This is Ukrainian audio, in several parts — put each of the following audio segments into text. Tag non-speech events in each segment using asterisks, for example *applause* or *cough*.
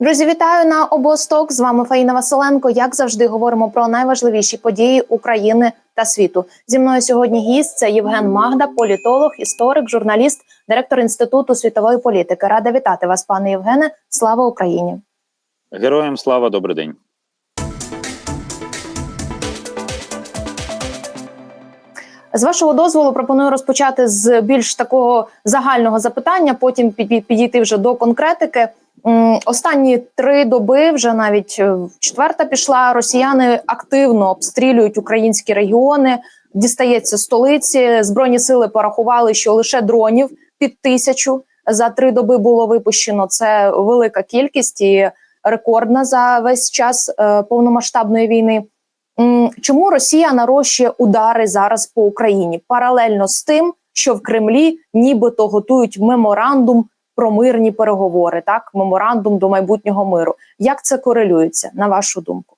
Друзі, вітаю на обосток. З вами Фаїна Василенко. Як завжди, говоримо про найважливіші події України та світу. Зі мною сьогодні гість це Євген Магда, політолог, історик, журналіст, директор інституту світової політики. Рада вітати вас, пане Євгене. Слава Україні! Героям слава, добрий день. З вашого дозволу пропоную розпочати з більш такого загального запитання, потім підійти вже до конкретики. Останні три доби, вже навіть е, четверта пішла. Росіяни активно обстрілюють українські регіони. Дістається столиці. Збройні сили порахували, що лише дронів під тисячу за три доби було випущено. Це велика кількість і рекордна за весь час е, повномасштабної війни. Чому Росія нарощує удари зараз по Україні паралельно з тим, що в Кремлі нібито готують меморандум про мирні переговори, так меморандум до майбутнього миру. Як це корелюється на вашу думку?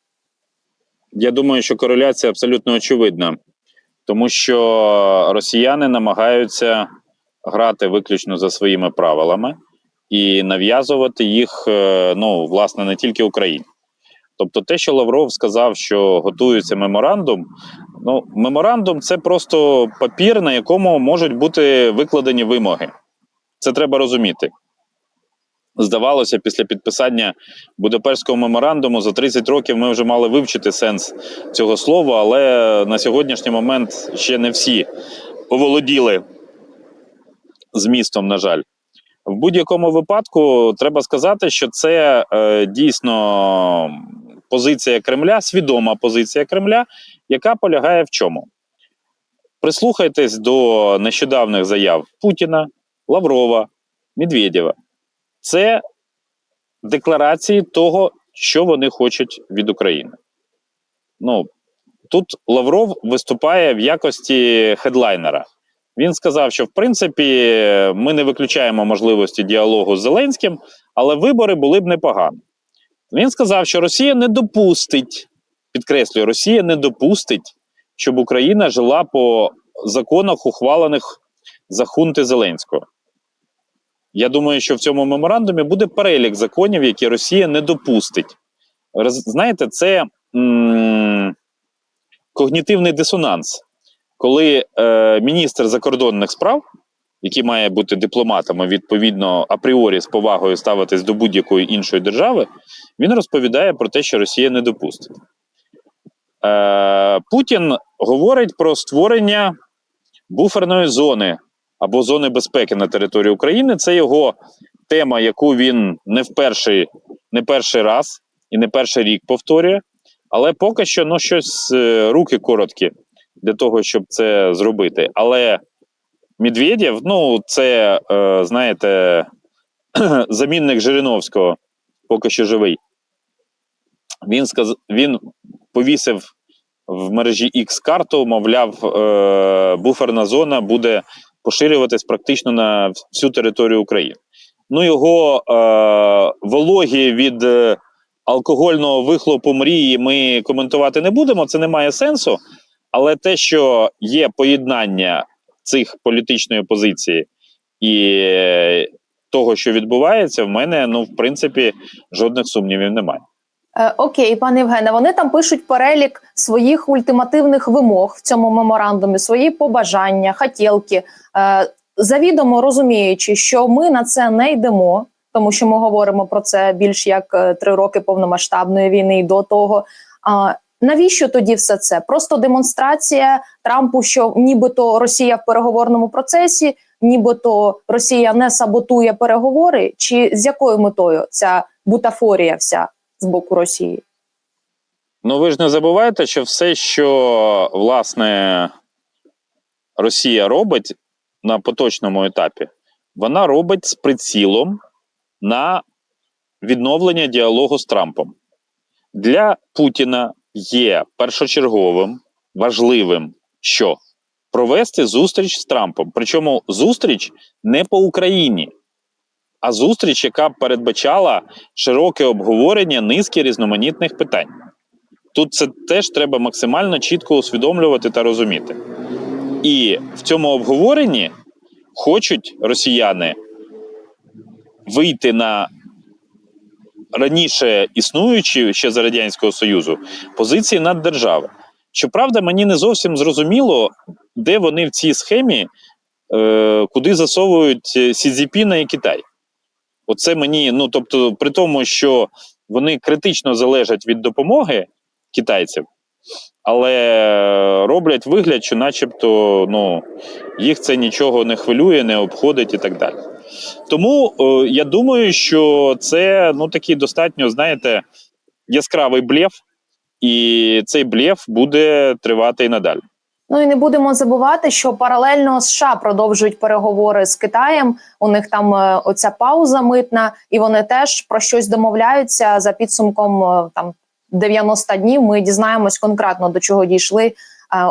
Я думаю, що кореляція абсолютно очевидна, тому що росіяни намагаються грати виключно за своїми правилами і нав'язувати їх, е, ну, власне, не тільки Україні. Тобто, те, що Лавров сказав, що готується меморандум. Ну, меморандум це просто папір, на якому можуть бути викладені вимоги. Це треба розуміти. Здавалося, після підписання Будапештського меморандуму за 30 років ми вже мали вивчити сенс цього слова, але на сьогоднішній момент ще не всі оволоділи змістом, на жаль. В будь-якому випадку треба сказати, що це е, дійсно позиція Кремля, свідома позиція Кремля, яка полягає в чому? Прислухайтесь до нещодавних заяв Путіна, Лаврова, Медведєва. Це декларації того, що вони хочуть від України. Ну, тут Лавров виступає в якості хедлайнера. Він сказав, що в принципі ми не виключаємо можливості діалогу з Зеленським, але вибори були б непогані. Він сказав, що Росія не допустить, підкреслюю, Росія не допустить, щоб Україна жила по законах, ухвалених за хунти Зеленського. Я думаю, що в цьому меморандумі буде перелік законів, які Росія не допустить. Знаєте, це м- когнітивний дисонанс, коли е, міністр закордонних справ, який має бути дипломатом, відповідно апріорі з повагою ставитись до будь-якої іншої держави, він розповідає про те, що Росія не допустить. Е, Путін говорить про створення буферної зони або зони безпеки на території України. Це його тема, яку він не в перший, не перший раз і не перший рік повторює. Але поки що ну, щось е, руки короткі для того, щоб це зробити. Але Медведєв, ну, це, е, знаєте, *clears throat* замінник Жириновського, поки що живий. Він, сказ... він повісив в мережі X карту, мовляв, е, буферна зона буде поширюватись практично на всю територію України. Ну, його е, вологі від е, алкогольного вихлопу мрії ми коментувати не будемо, це не має сенсу. Але те, що є поєднання цих політичної позиції і того, що відбувається, в мене, ну, в принципі, жодних сумнівів немає. Е, окей, пане Євгене, вони там пишуть перелік своїх ультимативних вимог в цьому меморандумі, свої побажання, хотілки, е, завідомо розуміючи, що ми на це не йдемо, тому що ми говоримо про це більш як е, три роки повномасштабної війни і до того. А навіщо тоді все це? Просто демонстрація Трампу, що нібито Росія в переговорному процесі, нібито Росія не саботує переговори, чи з якою метою ця бутафорія вся з боку Росії? Ну, ви ж не забувайте, що все, що власне Росія робить на поточному етапі, вона робить з прицілом на відновлення діалогу з Трампом. Для Путіна є першочерговим, важливим, що провести зустріч з Трампом. Причому зустріч не по Україні, а зустріч, яка передбачала широке обговорення низки різноманітних питань. Тут це теж треба максимально чітко усвідомлювати та розуміти. І в цьому обговоренні хочуть росіяни вийти на раніше існуючі ще за радянського союзу позиції наддержави. Щоправда, мені не зовсім зрозуміло, де вони в цій схемі, е, куди засовують е, Сі Цзіпіна і Китай. Оце мені, ну тобто, при тому, що вони критично залежать від допомоги китайців, але роблять вигляд, що, начебто, ну, їх це нічого не хвилює, не обходить і так далі. Тому е, я думаю, що це ну такий достатньо, знаєте, яскравий блеф, і цей блеф буде тривати і надалі. Ну і не будемо забувати, що паралельно США продовжують переговори з Китаєм. У них там е, оця пауза митна, і вони теж про щось домовляються за підсумком е, там 90 днів. Ми дізнаємось конкретно до чого дійшли е,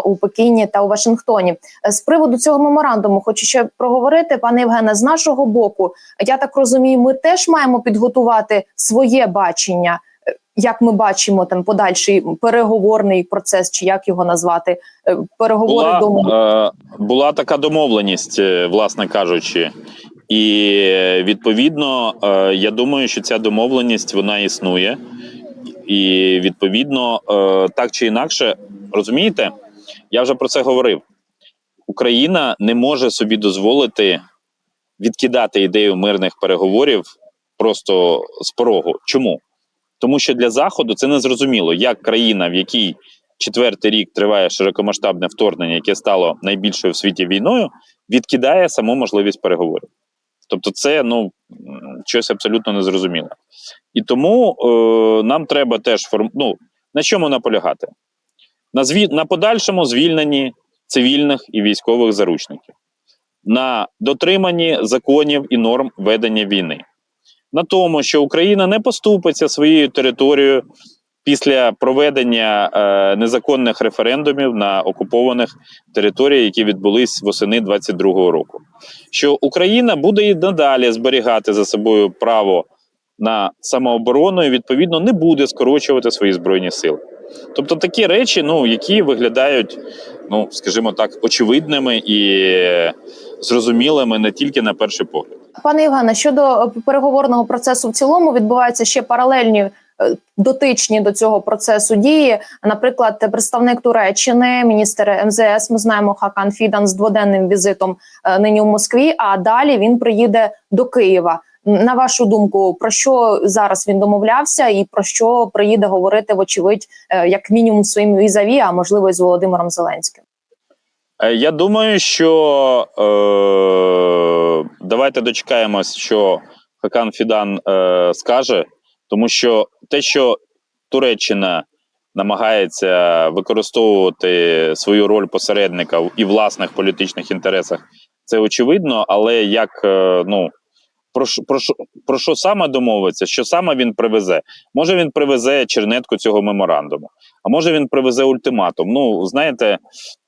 у Пекіні та у Вашингтоні. З приводу цього меморандуму хочу ще проговорити, пане Євгене. З нашого боку, я так розумію, ми теж маємо підготувати своє бачення. Як ми бачимо там подальший переговорний процес, чи як його назвати, Е, переговори Була, е, була така домовленість, е, власне кажучи, і відповідно, е, я думаю, що ця домовленість вона існує, і відповідно, е, так чи інакше, розумієте, я вже про це говорив. Україна не може собі дозволити відкидати ідею мирних переговорів просто з порогу. Чому? Тому що для Заходу це незрозуміло, як країна, в якій четвертий рік триває широкомасштабне вторгнення, яке стало найбільшою в світі війною, відкидає саму можливість переговорів. Тобто, це ну щось абсолютно незрозуміле. І тому е, нам треба теж форм... ну, на чому наполягати? На, зві... на подальшому звільненні цивільних і військових заручників, на дотриманні законів і норм ведення війни, на тому, що Україна не поступиться своєю територією після проведення е, незаконних референдумів на окупованих територіях, які відбулись восени 22-го року. Що Україна буде і надалі зберігати за собою право на самооборону і відповідно не буде скорочувати свої збройні сили. Тобто такі речі, ну які виглядають, ну скажімо так, очевидними і зрозумілими не тільки на перший погляд. Пане Євгене, щодо е, переговорного процесу в цілому відбуваються ще паралельні е, дотичні до цього процесу дії. Наприклад, представник Туреччини, міністр МЗС, ми знаємо Хакан Фідан з дводенним візитом е, нині в Москві. А далі він приїде до Києва. На вашу думку, про що зараз він домовлявся, і про що приїде говорити, вочевидь, як мінімум своїм візаві, а можливо, і з Володимиром Зеленським. Е, Я думаю, що е, давайте дочекаємось, що Хакан Фідан е, скаже, тому що те, що Туреччина намагається використовувати свою роль посередника і власних політичних інтересах, це очевидно, але як е, ну. Про про, про що саме домовиться, що саме він привезе? Може він привезе чернетку цього меморандуму, а може він привезе ультиматум. Ну, знаєте,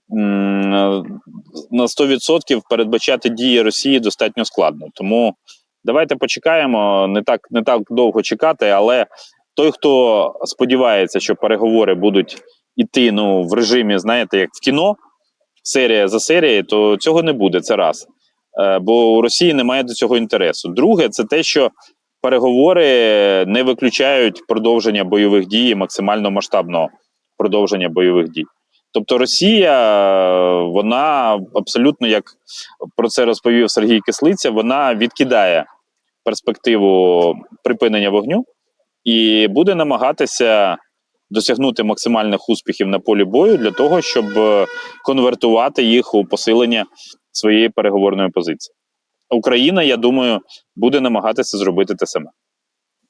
на 100% передбачати дії Росії достатньо складно. Тому давайте почекаємо. Не так не так довго чекати, але той, хто сподівається, що переговори будуть іти ну, в режимі, знаєте, як в кіно, серія за серією, то цього не буде. Це раз. Е, Бо у Росії немає до цього інтересу. Друге, це те, що переговори не виключають продовження бойових дій, максимально масштабного продовження бойових дій. Тобто Росія, вона абсолютно як про це розповів Сергій Кислиця, вона відкидає перспективу припинення вогню і буде намагатися досягнути максимальних успіхів на полі бою для того, щоб конвертувати їх у посилення своєї переговорної позиції. Україна, я думаю, буде намагатися зробити те саме.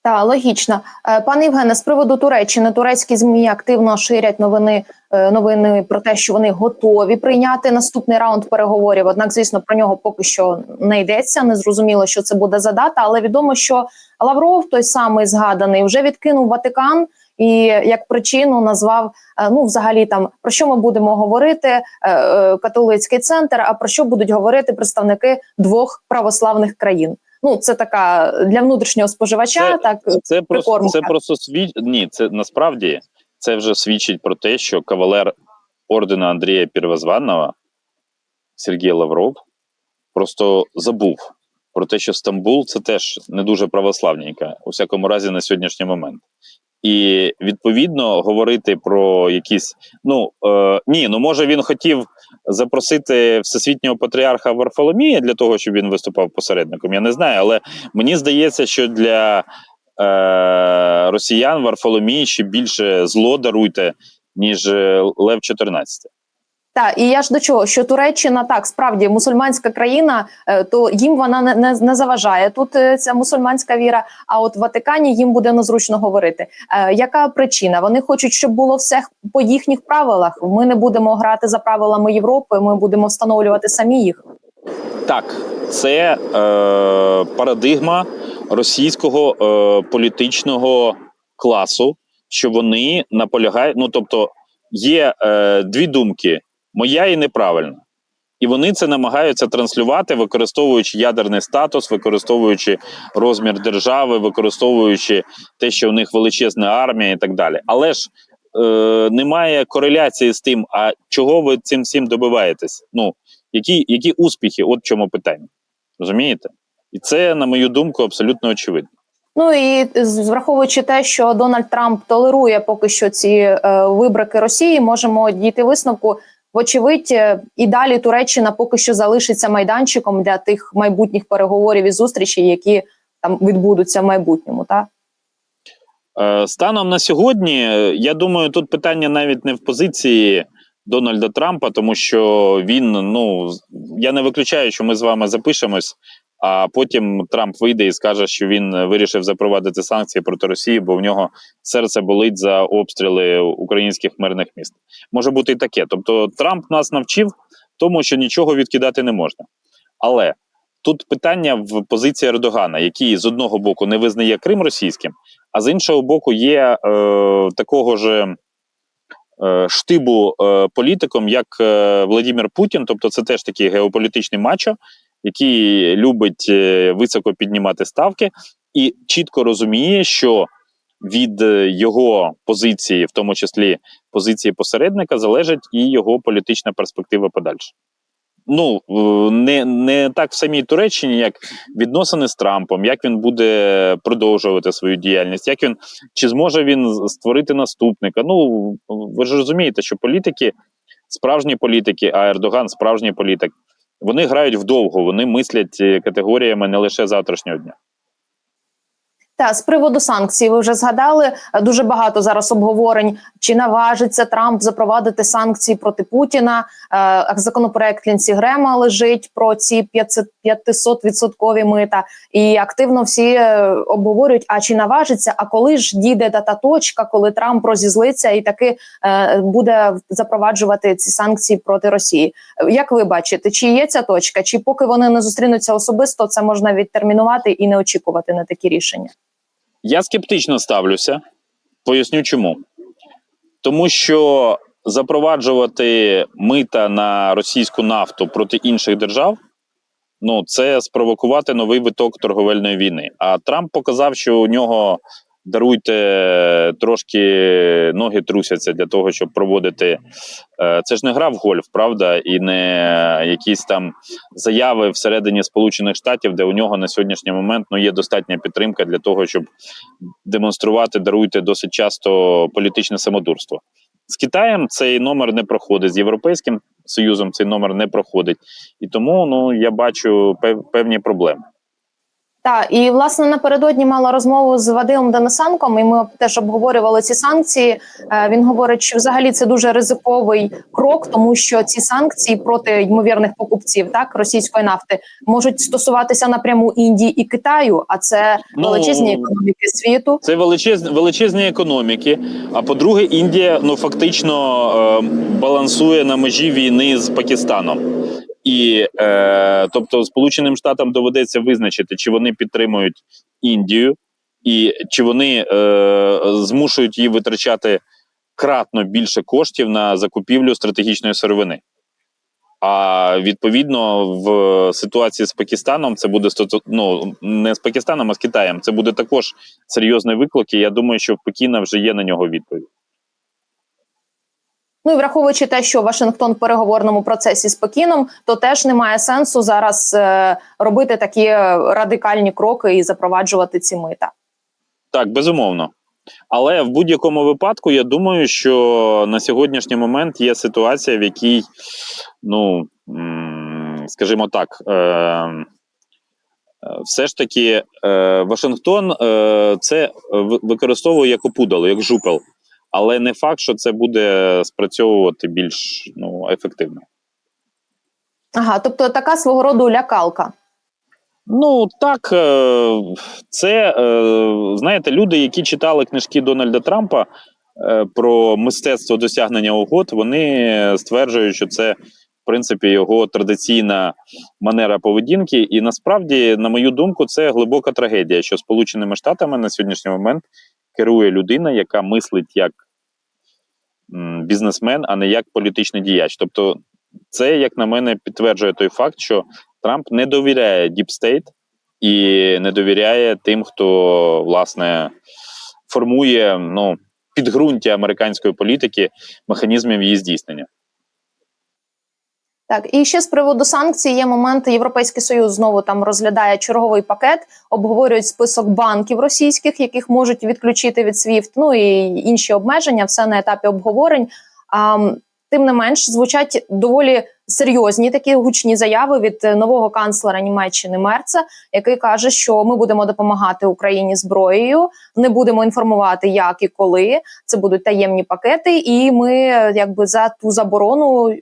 Так, логічно. Е, Пане Євгене, з приводу Туреччини, турецькі змі активно ширять новини е, новини про те, що вони готові прийняти наступний раунд переговорів. Однак, звісно, про нього поки що не йдеться. Не зрозуміло, що це буде за дата, але відомо, що Лавров, той самий згаданий, вже відкинув Ватикан і як причину назвав е, ну, взагалі, там про що ми будемо говорити, католицький центр. А про що будуть говорити представники двох православних країн? Ну, це така для внутрішнього споживача. Це- так Це просто це просто свіч... Ні, це насправді це вже свідчить про те, що кавалер ордена Андрія Первозванного Сергій Лавров просто забув про те, що Стамбул це теж не дуже православненька, у всякому разі, на сьогоднішній момент. І відповідно говорити про якісь. Ну е, ні, ну може він хотів запросити всесвітнього патріарха Варфоломія для того, щоб він виступав посередником. Я не знаю, але мені здається, що для е, росіян Варфоломій ще більше зло даруйте, ніж е, Лев 14. Так, і я ж до чого, що Туреччина так справді мусульманська країна, е, то їм вона не, не, не заважає тут е, ця мусульманська віра. А от в Ватикані їм буде незручно говорити. Е, яка причина? Вони хочуть, щоб було все по їхніх правилах. Ми не будемо грати за правилами Європи. Ми будемо встановлювати самі їх. Так, це е, парадигма російського е, політичного класу, що вони наполягають. Ну тобто, є е, дві думки: моя і неправильна. І вони це намагаються транслювати, використовуючи ядерний статус, використовуючи розмір держави, використовуючи те, що у них величезна армія і так далі. Але ж е, немає кореляції з тим, а чого ви цим всім добиваєтесь? Ну, які, які успіхи? От в чому питання. Розумієте? І це, на мою думку, абсолютно очевидно. Ну і враховуючи те, що Дональд Трамп толерує поки що ці е, вибрики Росії, можемо дійти висновку. Вочевидь, е, і далі Туреччина поки що залишиться майданчиком для тих майбутніх переговорів і зустрічей, які там відбудуться в майбутньому. Так? Е, Станом на сьогодні, е, я думаю, тут питання навіть не в позиції Дональда Трампа, тому що він, ну я не виключаю, що ми з вами запишемось, а потім Трамп вийде і скаже, що він е, вирішив запровадити санкції проти Росії, бо в нього серце болить за обстріли українських мирних міст. Може бути і таке. Тобто, Трамп нас навчив тому, що нічого відкидати не можна. Але тут питання в позиції Ердогана, який з одного боку не визнає Крим російським, а з іншого боку, є е, такого ж е, штибу е, політиком, як Владимир Путін, тобто це теж такий геополітичний мачо, який любить е, високо піднімати ставки, і чітко розуміє, що від е, його позиції, в тому числі позиції посередника, залежить і його політична перспектива подальше. Ну не, не так в самій Туреччині, як відносини з Трампом, як він буде продовжувати свою діяльність, як він чи зможе він створити наступника. Ну ви ж розумієте, що політики, справжні політики, а Ердоган справжній політик, вони грають вдовго, вони мислять е, категоріями не лише завтрашнього дня. Та з приводу санкцій, ви вже згадали е, дуже багато зараз обговорень. Чи наважиться Трамп запровадити санкції проти Путіна? Е, Законопроект Лінсі Грема лежить про ці 500 відсоткові мита, і активно всі е, обговорюють: а чи наважиться? А коли ж дійде та точка, коли Трамп розізлиться і таки буде запроваджувати ці санкції проти Росії? Як ви бачите, чи є ця точка? Чи поки вони не зустрінуться особисто, це можна відтермінувати і не очікувати на такі рішення? Я скептично ставлюся. Поясню чому. Тому що запроваджувати мита на російську нафту проти інших держав ну, це спровокувати новий виток торговельної війни. А Трамп показав, що у нього даруйте трошки ноги трусяться для того, щоб проводити. е, Це ж не гра в гольф, правда, і не якісь там заяви всередині Сполучених Штатів, де у нього на сьогоднішній момент ну, є достатня підтримка для того, щоб демонструвати, даруйте досить часто політичне самодурство. З Китаєм цей номер не проходить, з Європейським Союзом цей номер не проходить. І тому ну, я бачу пев- певні проблеми. Так, і власне напередодні мала розмову з Вадимом Денисенком, і ми теж обговорювали ці санкції. Е, Він говорить, що взагалі це дуже ризиковий крок, тому що ці санкції проти ймовірних покупців так російської нафти можуть стосуватися напряму Індії і Китаю, а це Ну, величезні економіки світу. Це величезні, величезні економіки. А по-друге, Індія ну фактично е, балансує на межі війни з Пакистаном. І е, тобто, Сполученим Штатам доведеться визначити, чи вони підтримують Індію, і чи вони е, змушують її витрачати кратно більше коштів на закупівлю стратегічної сировини. А відповідно в ситуації з Пакистаном це буде ну, не з Пакистаном, а з Китаєм. Це буде також серйозний виклик. І я думаю, що в Пекіна вже є на нього відповідь. Ну і враховуючи те, що Вашингтон в переговорному процесі з Пекіном, то теж немає сенсу зараз е, робити такі радикальні кроки і запроваджувати ці мита. Так, безумовно. Але в будь-якому випадку я думаю, що на сьогоднішній момент є ситуація, в якій, ну скажімо так, е, е, все ж таки е, Вашингтон е, це використовує як опудало, як жупел. Але не факт, що це буде спрацьовувати більш ну, ефективно. Ага, тобто така свого роду лякалка. Ну так, е, це е, знаєте, люди, які читали книжки Дональда Трампа е, про мистецтво досягнення угод, вони стверджують, що це в принципі його традиційна манера поведінки. І насправді, на мою думку, це глибока трагедія, що Сполученими Штатами на сьогоднішній момент керує людина, яка мислить як бізнесмен, а не як політичний діяч. Тобто, це, як на мене, підтверджує той факт, що Трамп не довіряє State і не довіряє тим, хто власне формує ну, підґрунтя американської політики, механізмів її здійснення. Так, і ще з приводу санкцій є момент. Європейський союз знову там розглядає черговий пакет, обговорюють список банків російських, яких можуть відключити від SWIFT, ну і інші обмеження, все на етапі обговорень. А, тим не менш, звучать доволі серйозні такі гучні заяви від е, нового канцлера Німеччини Мерца, який каже, що ми будемо допомагати Україні зброєю, не будемо інформувати, як і коли. Це будуть таємні пакети, і ми е, якби за ту заборону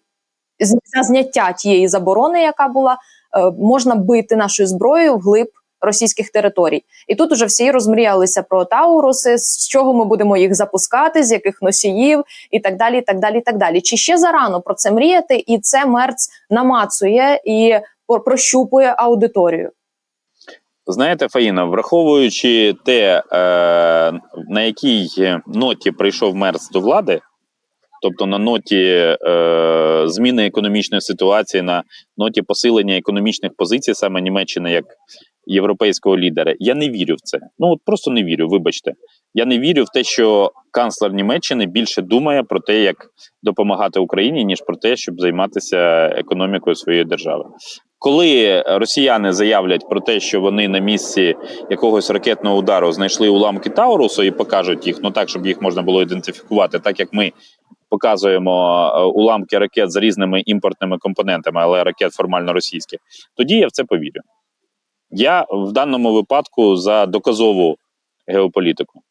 за зняття тієї заборони, яка була, е, можна бити нашою зброєю вглиб російських територій. І тут уже всі розмріялися про Тауруси, з чого ми будемо їх запускати, з яких носіїв, і так далі. і так далі, і так далі. Чи ще зарано про це мріяти? І це Мерц намацує і прощупує аудиторію. Знаєте, Фаїна, враховуючи те, е, на якій ноті прийшов Мерц до влади, тобто на ноті е, зміни економічної ситуації, на ноті посилення економічних позицій саме Німеччини як європейського лідера, я не вірю в це. Ну от просто не вірю. Вибачте, я не вірю в те, що канцлер Німеччини більше думає про те, як допомагати Україні, ніж про те, щоб займатися економікою своєї держави. Коли росіяни заявлять про те, що вони на місці якогось ракетного удару знайшли уламки Таурусу і покажуть їх, ну так, щоб їх можна було ідентифікувати, так як ми показуємо е, уламки ракет з різними імпортними компонентами, але ракет формально російських, тоді я в це повірю. Я в даному випадку за доказову геополітику.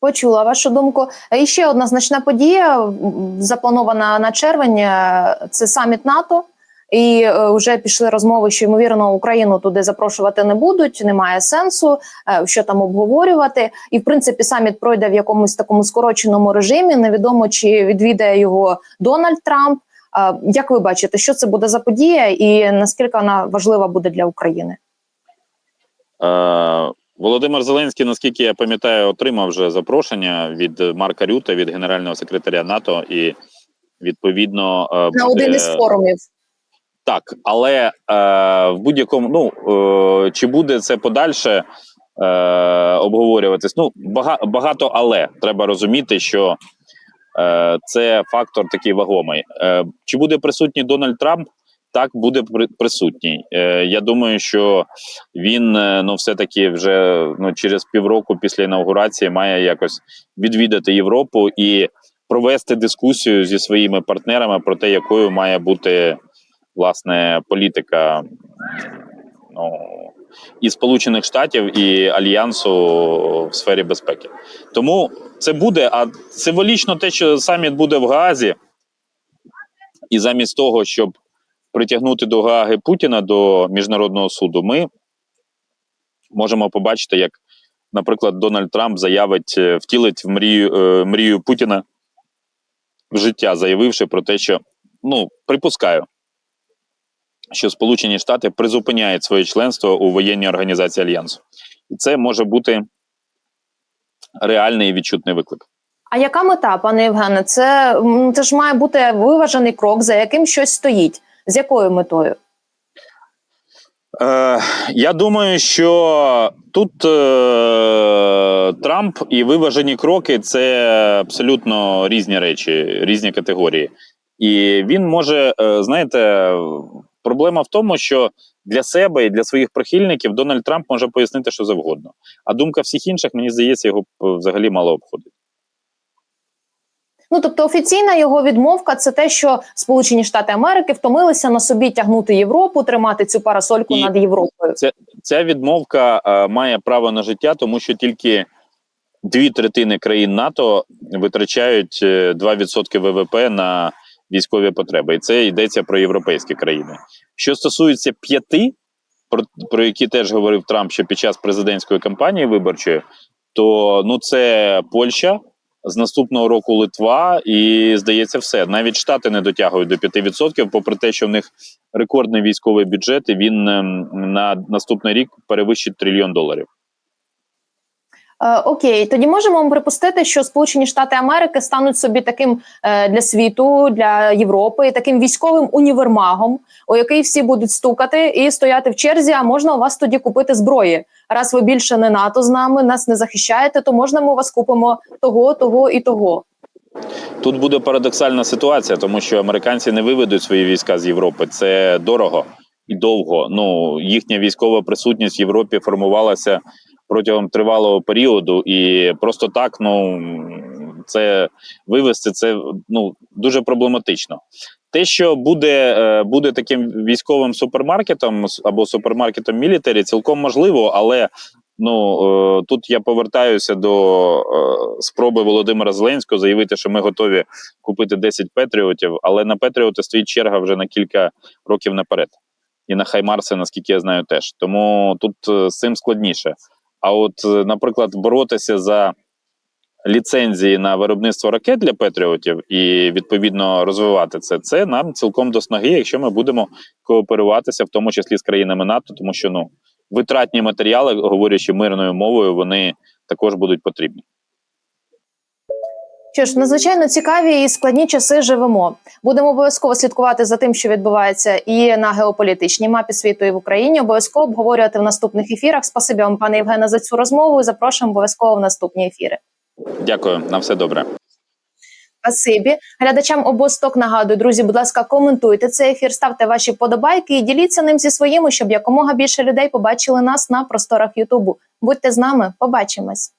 Почула вашу думку. І ще одна значна подія запланована на червень. е, Це саміт НАТО. І е, вже пішли розмови, що ймовірно Україну туди запрошувати не будуть. Немає сенсу, е, що там обговорювати. І в принципі, саміт пройде в якомусь такому скороченому режимі. Невідомо чи відвідає його Дональд Трамп. Е, Як ви бачите, що це буде за подія, і наскільки вона важлива буде для України? Е, Володимир Зеленський, наскільки я пам'ятаю, отримав вже запрошення від Марка Рюта, від генерального секретаря НАТО, і відповідно На буде- один із форумів. Так, але е, в будь-якому, ну е, чи буде це подальше е, обговорюватись? Ну, бага, багато, але треба розуміти, що е, це фактор такий вагомий. Е, чи буде присутній Дональд Трамп? Так, буде при- присутній. Е, я думаю, що він е, ну, все-таки вже ну, через півроку після інаугурації має якось відвідати Європу і провести дискусію зі своїми партнерами про те, якою має бути власне політика ну, і Сполучених Штатів і Альянсу в сфері безпеки. Тому це буде, а символічно те, що саміт буде в Гаазі, і замість того, щоб притягнути до Гааги Путіна до міжнародного суду, ми можемо побачити, як, наприклад, Дональд Трамп заявить, е, втілить в мрію, е, мрію Путіна в життя, заявивши про те, що ну, припускаю, що Сполучені Штати призупиняють своє членство у воєнній організації Альянсу. І це може бути реальний і відчутний виклик. А яка мета, пане Євгене? Це, це ж має бути виважений крок, за яким щось стоїть. З якою метою? Е, я думаю, що тут е, Трамп і виважені кроки це абсолютно різні речі, різні категорії. І він може, е, знаєте, проблема в тому, що для себе і для своїх прихильників Дональд Трамп може пояснити, що завгодно. А думка всіх інших, мені здається, його е, взагалі мало обходить. Ну тобто офіційна його відмовка це те, що Сполучені Штати Америки втомилися на собі тягнути Європу, тримати цю парасольку І- над Європою. Ця відмовка е, має право на життя, тому що тільки дві третини країн НАТО витрачають е, 2% ВВП на військові потреби, і це йдеться про європейські країни. Що стосується п'яти, про, які теж говорив Трамп ще під час президентської кампанії виборчої, то ну це Польща. З наступного року Литва і здається, все навіть штати не дотягують до 5%, попри те, що в них рекордний військовий бюджет, і він ем, на наступний рік перевищить трильйон доларів. Е, окей, тоді можемо припустити, що Сполучені Штати Америки стануть собі таким е, для світу, для Європи, таким військовим універмагом, у який всі будуть стукати і стояти в черзі. А можна у вас тоді купити зброї? Раз ви більше не НАТО з нами, нас не захищаєте, то можна ми у вас купимо того, того і того. Тут буде парадоксальна ситуація, тому що американці не виведуть свої війська з Європи. Це дорого і довго. Ну їхня військова присутність в Європі формувалася протягом тривалого періоду, і просто так, ну це вивести це ну дуже проблематично. Те, що буде, е, буде таким військовим супермаркетом або супермаркетом мілітарі, цілком можливо, але ну е, тут я повертаюся до е, спроби Володимира Зеленського заявити, що ми готові купити 10 патріотів, але на патріоти стоїть черга вже на кілька років наперед. І на Хаймарси, наскільки я знаю, теж. Тому тут з цим складніше. А от, е, наприклад, боротися за ліцензії на виробництво ракет для патріотів і відповідно розвивати це, це нам цілком до снаги, якщо ми будемо кооперуватися, в тому числі з країнами НАТО, тому що ну витратні матеріали, говорячи мирною мовою, вони також будуть потрібні. Що ж, надзвичайно цікаві і складні часи живемо. Будемо обов'язково слідкувати за тим, що відбувається і на геополітичній мапі світу, і в Україні. Обов'язково обговорювати в наступних ефірах. Спасибі вам, пане Євгене, за цю розмову. і Запрошуємо обов'язково в наступні ефіри. Дякую, на все добре. Спасибі глядачам обосток. Нагадую, друзі, будь ласка, коментуйте цей ефір, ставте ваші подобайки і діліться ним зі своїми, щоб якомога більше людей побачили нас на просторах Ютубу. Будьте з нами, побачимось.